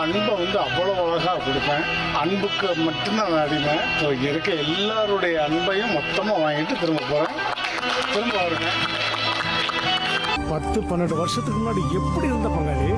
அன்பை வந்து அவ்வளோ அழகாக கொடுப்பேன். அன்புக்கு மட்டும்தான் நான் அடிமை. ஸோ இருக்க எல்லாருடைய அன்பையும் மொத்தமாக வாங்கிட்டு திரும்ப போகிறேன் திரும்ப வருவேன். பத்து பன்னெண்டு வருஷத்துக்கு முன்னாடி எப்படி இருந்த பங்காளி?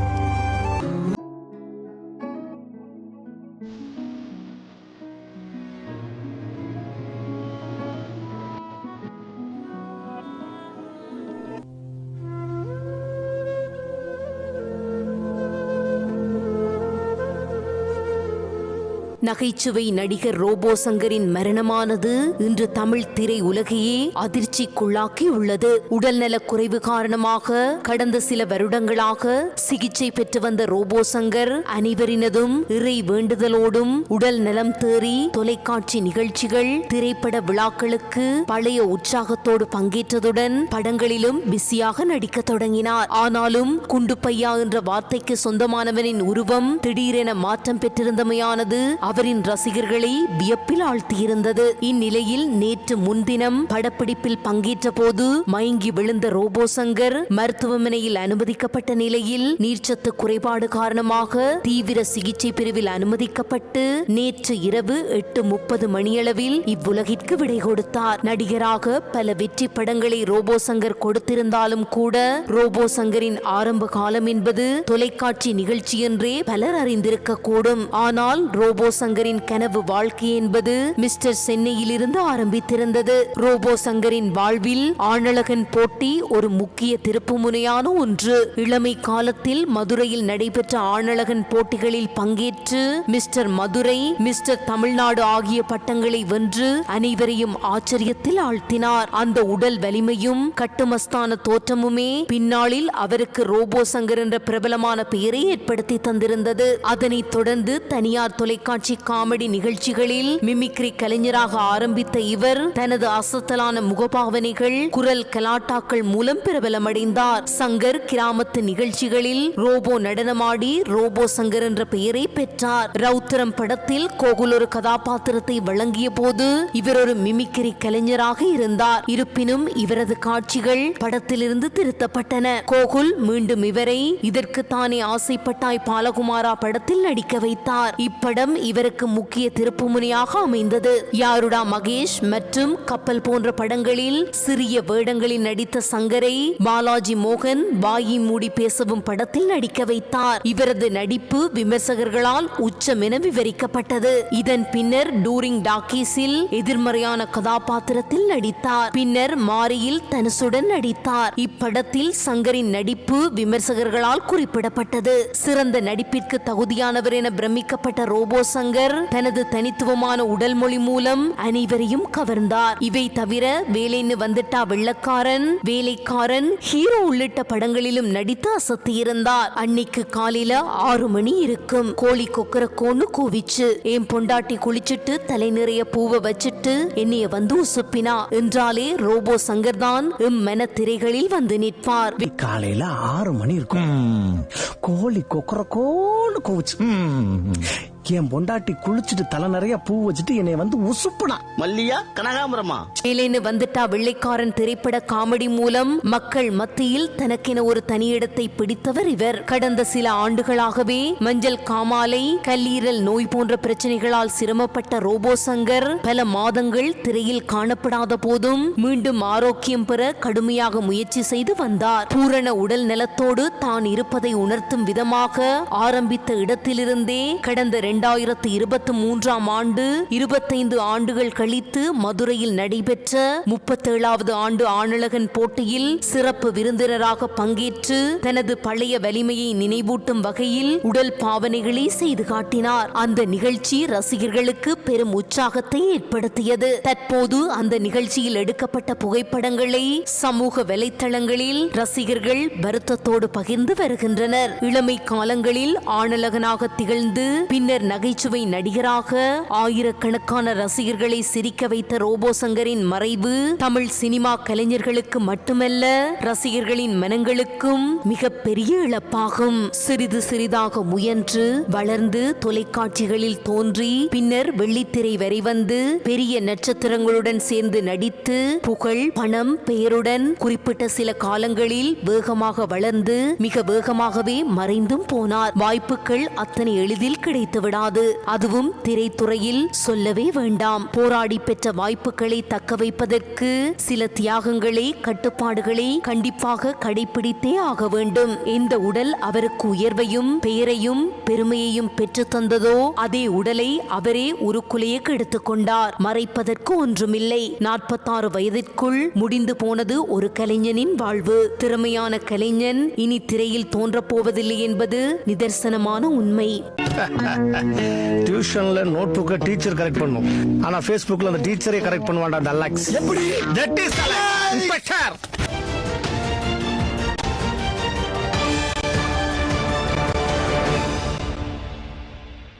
நகைச்சுவை நடிகர் ரோபோ சங்கரின் மரணமானது இன்று தமிழ் திரை உலகையே அதிர்ச்சிக்குள்ளாக்கி உள்ளது. உடல்நலக் குறைவு காரணமாக கடந்த சில வருடங்களாக சிகிச்சை பெற்று வந்த ரோபோ சங்கர் அனைவரினதும் இறை வேண்டுதலோடும் உடல் நலம் தேறி தொலைக்காட்சி நிகழ்ச்சிகள் திரைப்பட விழாக்களுக்கு பழைய உற்சாகத்தோடு பங்கேற்றதுடன் படங்களிலும் பிஸியாக நடிக்க தொடங்கினார். ஆனாலும் குண்டு பையா என்ற வார்த்தைக்கு சொந்தமானவனின் உருவம் திடீரென மாற்றம் பெற்றிருந்தமையானது அவரின் ரசிகர்களை வியப்பில் ஆழ்த்தியிருந்தது. இந்நிலையில் நேற்று முன்தினம் படப்பிடிப்பில் பங்கேற்ற போது மயங்கி விழுந்த ரோபோ சங்கர் மருத்துவமனையில் அனுமதிக்கப்பட்ட நிலையில் நீர்ச்சத்து குறைபாடு காரணமாக தீவிர சிகிச்சை பிரிவில் அனுமதிக்கப்பட்டு நேற்று இரவு எட்டு முப்பது மணியளவில் இவ்வுலகிற்கு விடை கொடுத்தார். நடிகராக பல வெற்றி படங்களை ரோபோ சங்கர் கொடுத்திருந்தாலும் கூட ரோபோ சங்கரின் ஆரம்ப காலம் என்பது தொலைக்காட்சி நிகழ்ச்சி என்றே பலர் அறிந்திருக்க கூடும் ஆனால் ரோபோ சங்கரின் கனவு வாழ்க்கை என்பது மிஸ்டர் சென்னையில் இருந்து ஆரம்பித்திருந்தது. ரோபோ சங்கரின் வாழ்வில் ஆணழகன் போட்டி ஒரு முக்கிய திருப்புமுனையான ஒன்று. இளமை காலத்தில் மதுரையில் நடைபெற்ற ஆணழகன் போட்டிகளில் பங்கேற்று மிஸ்டர் மதுரை மிஸ்டர் தமிழ்நாடு ஆகிய பட்டங்களை வென்று அனைவரையும் ஆச்சரியத்தில் ஆழ்த்தினார். அந்த உடல் வலிமையும் கட்டுமஸ்தான தோற்றமுமே பின்னாளில் அவருக்கு ரோபோ சங்கர் என்ற பிரபலமான பெயரை ஏற்படுத்தி தந்திருந்தது. அதனைத் தொடர்ந்து தனியார் தொலைக்காட்சி காமெடி நிகழ்ச்சிகளில் மிமிக்ரி கலைஞராக ஆரம்பித்த இவர் தனது அசத்தலான முகபாவனைகள் குரல் கலாட்டாக்கள் மூலம் பிரபலமடைந்தார். சங்கர் கிராமத்து நிகழ்ச்சிகளில் ரோபோ நடனமாடி ரோபோ சங்கர் என்ற பெயரை பெற்றார். ரவுத்திரம் படத்தில் கோகுல் ஒரு கதாபாத்திரத்தை வழங்கிய போது இவர் ஒரு மிமிக்ரி கலைஞராக இருந்தார். இருப்பினும் இவரது காட்சிகள் படத்திலிருந்து திருத்தப்பட்டன. கோகுல் மீண்டும் இவரை இதற்கு தானே ஆசைப்பட்டாய் பாலகுமாரா படத்தில் நடிக்க வைத்தார். இப்படம் இவருக்கு முக்கிய திருப்புமுனையாக அமைந்தது. யாருடா மகேஷ் மற்றும் கப்பல் போன்ற படங்களில் சிறிய வேடங்களில் நடித்த சங்கரை பாலாஜி மோகன் வாயி மூடி பேசவும் படத்தில் நடிக்க வைத்தார். இவரது நடிப்பு விமர்சகர்களால் உச்சம் என விவரிக்கப்பட்டது. இதன் பின்னர் டூரிங் டாக்கீஸில் எதிர்மறையான கதாபாத்திரத்தில் நடித்தார். பின்னர் மாரியில் தனுசுடன் நடித்தார். இப்படத்தில் சங்கரின் நடிப்பு விமர்சகர்களால் குறிப்பிடப்பட்டது. சிறந்த நடிப்பிற்கு தகுதியானவர் என பிரமிக்கப்பட்ட ரோபோ சங்கர் தனது தனித்துவமான உடல் மொழி மூலம் அனைவரையும் கவர்ந்தார். இவை தவிர வேலைன்னு வந்துட்டா வெள்ளக்காரன் வேலைக்காரன் ஹீரோ உள்ளிட்ட படங்களிலும் நடித்து அசத்தியிருந்தார். அன்னைக்கு காலையில ஆறு மணி இருக்கும். கோழி கொக்கரக்கோன்னு கூவிச்சு என் பொண்டாட்டி குளிச்சிட்டு தலை நிறைய பூவை வச்சிட்டு என்னைய வந்து உசுப்பினா. என்றாலே ரோபோ சங்கர் தான் இம் மன திரைகளில் வந்து நிற்பார். காலையில ஆறு மணி இருக்கும். கோழி கொக்கரக்கோன்னு கூவிச்சு என் பொண்டாட்டி குளிச்சுட்டு தலை நிறைய பூ வச்சுட்டு என்னை வந்து உசுப்புனா. மல்லியா கனகாம்பரமா? வேலைன்னு வந்துட்டா வெள்ளைக்காரன் திரைப்பட காமெடி மூலம் மக்கள் மத்தியில் தனக்கென ஒரு தனியிடத்தை பிடித்தவர் இவர். கடந்த சில ஆண்டுகளாகவே மஞ்சள் காமாலை கல்லீரல் நோய் போன்ற பிரச்சனைகளால் சிரமப்பட்ட ரோபோ சங்கர் பல மாதங்கள் திரையில் காணப்படாத போதும் மீண்டும் ஆரோக்கியம் பெற கடுமையாக முயற்சி செய்து வந்தார். பூரண உடல் நலத்தோடு தான் இருப்பதை உணர்த்தும் விதமாக ஆரம்பித்த இடத்திலிருந்தே கடந்த இரண்டாயிரத்து இருபத்தி மூன்றாம் ஆண்டு இருபத்தைந்து ஆண்டுகள் கழித்து மதுரையில் நடைபெற்ற முப்பத்தேழாவது ஆண்டு ஆணழகன் போட்டியில் சிறப்பு விருந்தினராக பங்கேற்று தனது பழைய வலிமையை நினைவூட்டும் வகையில் உடல் பாவனைகளை செய்து காட்டினார். அந்த நிகழ்ச்சி ரசிகர்களுக்கு பெரும் உற்சாகத்தை ஏற்படுத்தியது. தற்போது அந்த நிகழ்ச்சியில் எடுக்கப்பட்ட புகைப்படங்களை சமூக வலைத்தளங்களில் ரசிகர்கள் வருத்தத்தோடு பகிர்ந்து வருகின்றனர். இளமை காலங்களில் ஆணழகனாக திகழ்ந்து பின்னர் நகைச்சுவை நடிகராக ஆயிரக்கணக்கான ரசிகர்களை சிரிக்க வைத்த ரோபோ சங்கரின் மறைவு தமிழ் சினிமா கலைஞர்களுக்கு மட்டுமல்ல ரசிகர்களின் மனங்களுக்கும் மிக பெரிய இழப்பாகும். சிறிது சிறிதாக முயன்று வளர்ந்து தொலைக்காட்சிகளில் தோன்றி பின்னர் வெள்ளித்திரை வரை வந்து பெரிய நட்சத்திரங்களுடன் சேர்ந்து நடித்து புகழ் பணம் பெயருடன் குறிப்பிட்ட சில காலங்களில் வேகமாக வளர்ந்து மிக வேகமாகவே மறைந்தும் போனார். வாய்ப்புகள் அத்தனை எளிதில் கிடைத்துவிடும் விடாது அதுவும் திரைத்துறையில் சொல்லவே வேண்டாம். போராடி பெற்ற வாய்ப்புகளை தக்க வைப்பதற்கு சில தியாகங்களை கட்டுப்பாடுகளை கண்டிப்பாக கடைபிடித்தே ஆக வேண்டும். இந்த உடல் அவருக்கு உயர்வையும் பெயரையும் பெருமையையும் பெற்று தந்ததோ அதே உடலை அவரே உருக்குலைய கெடுத்துக்கொண்டார் மறைப்பதற்கு ஒன்றுமில்லை. நாற்பத்தாறு வயதிற்குள் முடிந்து போனது ஒரு கலைஞனின் வாழ்வு. திறமையான கலைஞன் இனி திரையில் தோன்றப் போவதில்லை என்பது நிதர்சனமான உண்மை. டியூஷன்ல நோட் புக்கை டீச்சர் கரெக்ட் பண்ணும். ஆனா ஃபேஸ்புக்ல அந்த டீச்சரே கரெக்ட் பண்ணுவான்டா டல்லாக்ஸ் எப்படி? That is inspector